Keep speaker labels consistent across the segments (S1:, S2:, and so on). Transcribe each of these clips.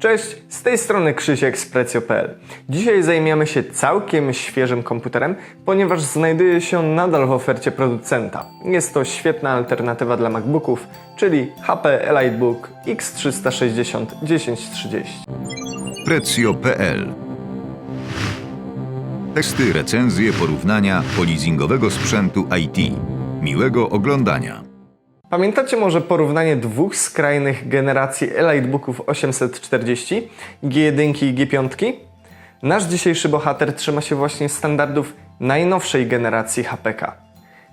S1: Cześć, z tej strony Krzysiek z Precio.pl. Dzisiaj zajmiemy się całkiem świeżym komputerem, ponieważ znajduje się nadal w ofercie producenta. Jest to świetna alternatywa dla MacBooków, czyli HP EliteBook X360 1030.
S2: Prezio.pl Testy, recenzje, porównania polizingowego sprzętu IT. Miłego oglądania.
S1: Pamiętacie może porównanie dwóch skrajnych generacji EliteBooków 840, G1 i G5? Nasz dzisiejszy bohater trzyma się właśnie standardów najnowszej generacji HPK.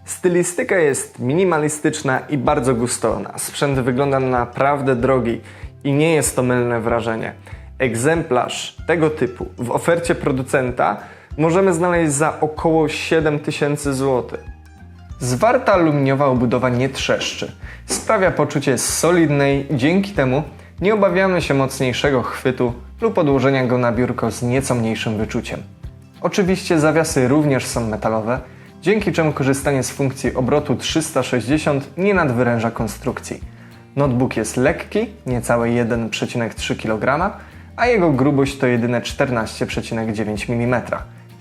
S1: Stylistyka jest minimalistyczna i bardzo gustowna. Sprzęt wygląda na naprawdę drogi i nie jest to mylne wrażenie. Egzemplarz tego typu w ofercie producenta możemy znaleźć za około 7000 zł. Zwarta aluminiowa obudowa nie trzeszczy. Sprawia poczucie solidnej, dzięki temu nie obawiamy się mocniejszego chwytu lub odłożenia go na biurko z nieco mniejszym wyczuciem. Oczywiście zawiasy również są metalowe, dzięki czemu korzystanie z funkcji obrotu 360 nie nadwyręża konstrukcji. Notebook jest lekki, niecałe 1,3 kg, a jego grubość to jedyne 14,9 mm.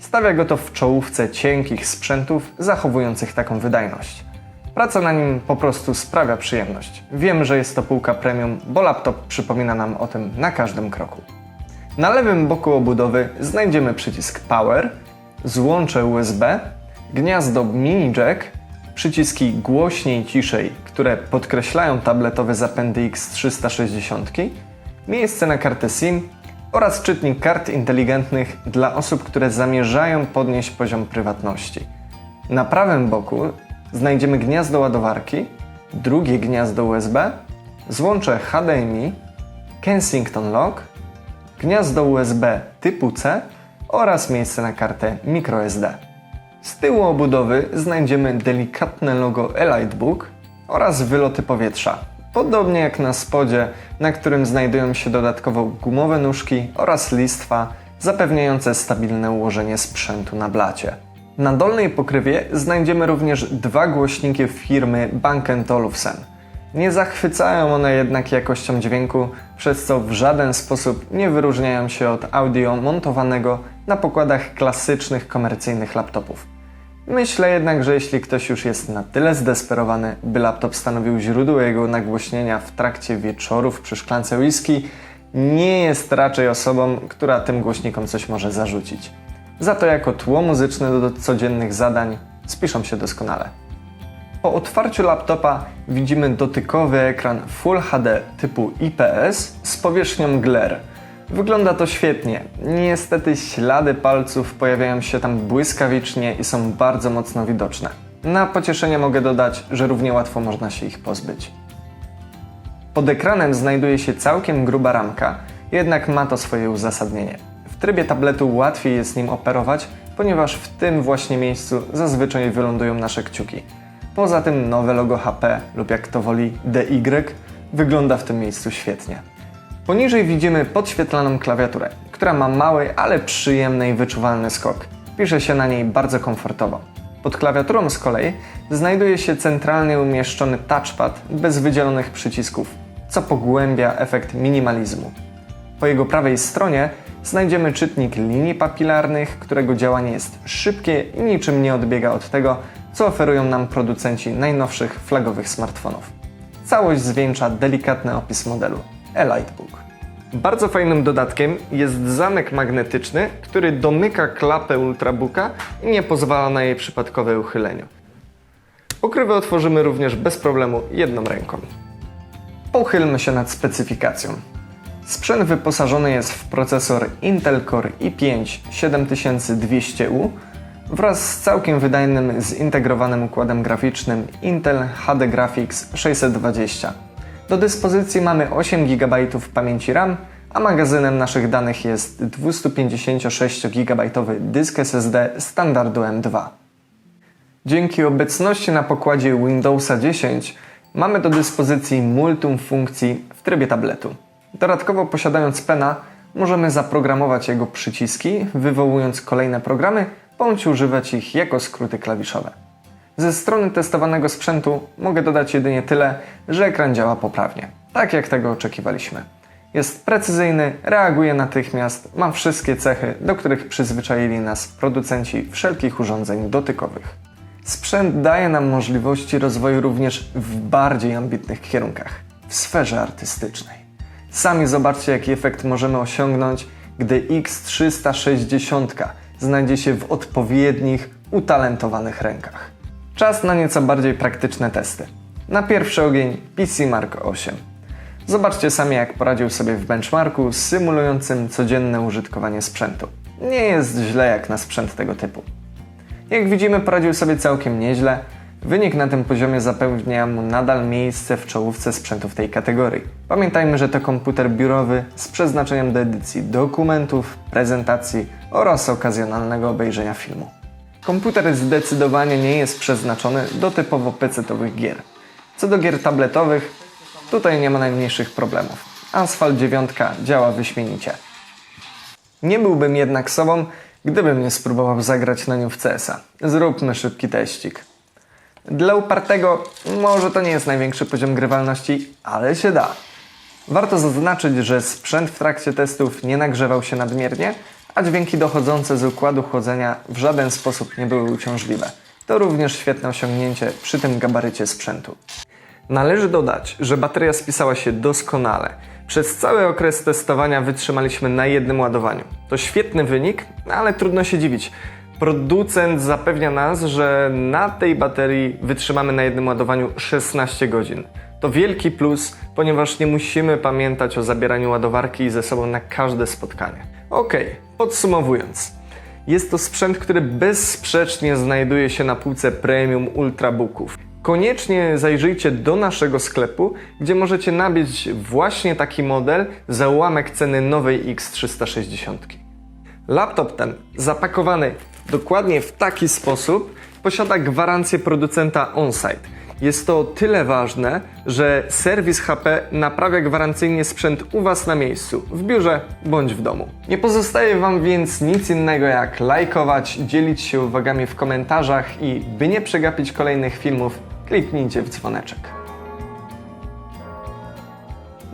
S1: Stawia go to w czołówce cienkich sprzętów zachowujących taką wydajność. Praca na nim po prostu sprawia przyjemność. Wiem, że jest to półka premium, bo laptop przypomina nam o tym na każdym kroku. Na lewym boku obudowy znajdziemy przycisk Power, złącze USB, gniazdo mini jack, przyciski głośniej ciszej, które podkreślają tabletowe zapędy X360, miejsce na kartę SIM oraz czytnik kart inteligentnych dla osób, które zamierzają podnieść poziom prywatności. Na prawym boku znajdziemy gniazdo ładowarki, drugie gniazdo USB, złącze HDMI, Kensington Lock, gniazdo USB typu C oraz miejsce na kartę microSD. Z tyłu obudowy znajdziemy delikatne logo EliteBook oraz wyloty powietrza, podobnie jak na spodzie, na którym znajdują się dodatkowo gumowe nóżki oraz listwa zapewniające stabilne ułożenie sprzętu na blacie. Na dolnej pokrywie znajdziemy również dwa głośniki firmy Bang Olufsen. Nie zachwycają one jednak jakością dźwięku, przez co w żaden sposób nie wyróżniają się od audio montowanego na pokładach klasycznych komercyjnych laptopów. Myślę jednak, że jeśli ktoś już jest na tyle zdesperowany, by laptop stanowił źródło jego nagłośnienia w trakcie wieczorów przy szklance whisky, nie jest raczej osobą, która tym głośnikom coś może zarzucić. Za to jako tło muzyczne do codziennych zadań spiszą się doskonale. Po otwarciu laptopa widzimy dotykowy ekran Full HD typu IPS z powierzchnią glare. Wygląda to świetnie. Niestety ślady palców pojawiają się tam błyskawicznie i są bardzo mocno widoczne. Na pocieszenie mogę dodać, że równie łatwo można się ich pozbyć. Pod ekranem znajduje się całkiem gruba ramka, jednak ma to swoje uzasadnienie. W trybie tabletu łatwiej jest nim operować, ponieważ w tym właśnie miejscu zazwyczaj wylądują nasze kciuki. Poza tym nowe logo HP lub jak to woli DY wygląda w tym miejscu świetnie. Poniżej widzimy podświetlaną klawiaturę, która ma mały, ale przyjemny i wyczuwalny skok. Pisze się na niej bardzo komfortowo. Pod klawiaturą z kolei znajduje się centralnie umieszczony touchpad bez wydzielonych przycisków, co pogłębia efekt minimalizmu. Po jego prawej stronie znajdziemy czytnik linii papilarnych, którego działanie jest szybkie i niczym nie odbiega od tego, co oferują nam producenci najnowszych flagowych smartfonów. Całość zwieńcza delikatny opis modelu EliteBook. Bardzo fajnym dodatkiem jest zamek magnetyczny, który domyka klapę Ultrabooka i nie pozwala na jej przypadkowe uchylenie. Pokrywę otworzymy również bez problemu jedną ręką. Pochylmy się nad specyfikacją. Sprzęt wyposażony jest w procesor Intel Core i5 7200U wraz z całkiem wydajnym zintegrowanym układem graficznym Intel HD Graphics 620. Do dyspozycji mamy 8 GB pamięci RAM, a magazynem naszych danych jest 256 GB dysk SSD standardu M2. Dzięki obecności na pokładzie Windowsa 10 mamy do dyspozycji multum funkcji w trybie tabletu. Dodatkowo posiadając pena możemy zaprogramować jego przyciski, wywołując kolejne programy, bądź używać ich jako skróty klawiszowe. Ze strony testowanego sprzętu mogę dodać jedynie tyle, że ekran działa poprawnie, tak jak tego oczekiwaliśmy. Jest precyzyjny, reaguje natychmiast, ma wszystkie cechy, do których przyzwyczaili nas producenci wszelkich urządzeń dotykowych. Sprzęt daje nam możliwości rozwoju również w bardziej ambitnych kierunkach, w sferze artystycznej. Sami zobaczcie, jaki efekt możemy osiągnąć, gdy X360 znajdzie się w odpowiednich, utalentowanych rękach. Czas na nieco bardziej praktyczne testy. Na pierwszy ogień PC Mark 8. Zobaczcie sami, jak poradził sobie w benchmarku symulującym codzienne użytkowanie sprzętu. Nie jest źle jak na sprzęt tego typu. Jak widzimy, poradził sobie całkiem nieźle. Wynik na tym poziomie zapewnia mu nadal miejsce w czołówce sprzętów tej kategorii. Pamiętajmy, że to komputer biurowy z przeznaczeniem do edycji dokumentów, prezentacji oraz okazjonalnego obejrzenia filmu. Komputer zdecydowanie nie jest przeznaczony do typowo PC-towych gier. Co do gier tabletowych, tutaj nie ma najmniejszych problemów. Asphalt 9 działa wyśmienicie. Nie byłbym jednak sobą, gdybym nie spróbował zagrać na nią w CS-a. Zróbmy szybki teścik. Dla upartego może to nie jest największy poziom grywalności, ale się da. Warto zaznaczyć, że sprzęt w trakcie testów nie nagrzewał się nadmiernie, a dźwięki dochodzące z układu chłodzenia w żaden sposób nie były uciążliwe. To również świetne osiągnięcie przy tym gabarycie sprzętu. Należy dodać, że bateria spisała się doskonale. Przez cały okres testowania wytrzymaliśmy na jednym ładowaniu. To świetny wynik, ale trudno się dziwić. Producent zapewnia nas, że na tej baterii wytrzymamy na jednym ładowaniu 16 godzin. To wielki plus, ponieważ nie musimy pamiętać o zabieraniu ładowarki ze sobą na każde spotkanie. Ok, podsumowując. Jest to sprzęt, który bezsprzecznie znajduje się na półce premium ultrabooków. Koniecznie zajrzyjcie do naszego sklepu, gdzie możecie nabyć właśnie taki model za ułamek ceny nowej X360. Laptop ten, zapakowany dokładnie w taki sposób, posiada gwarancję producenta on-site. Jest to tyle ważne, że serwis HP naprawia gwarancyjnie sprzęt u Was na miejscu, w biurze bądź w domu. Nie pozostaje Wam więc nic innego jak lajkować, dzielić się uwagami w komentarzach i by nie przegapić kolejnych filmów, kliknijcie w dzwoneczek.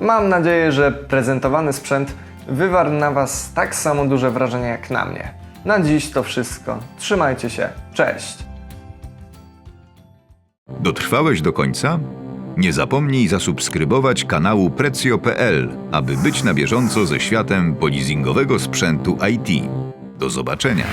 S1: Mam nadzieję, że prezentowany sprzęt wywarł na Was tak samo duże wrażenie jak na mnie. Na dziś to wszystko. Trzymajcie się. Cześć!
S2: Dotrwałeś do końca? Nie zapomnij zasubskrybować kanału Precio.pl, aby być na bieżąco ze światem polizingowego sprzętu IT. Do zobaczenia!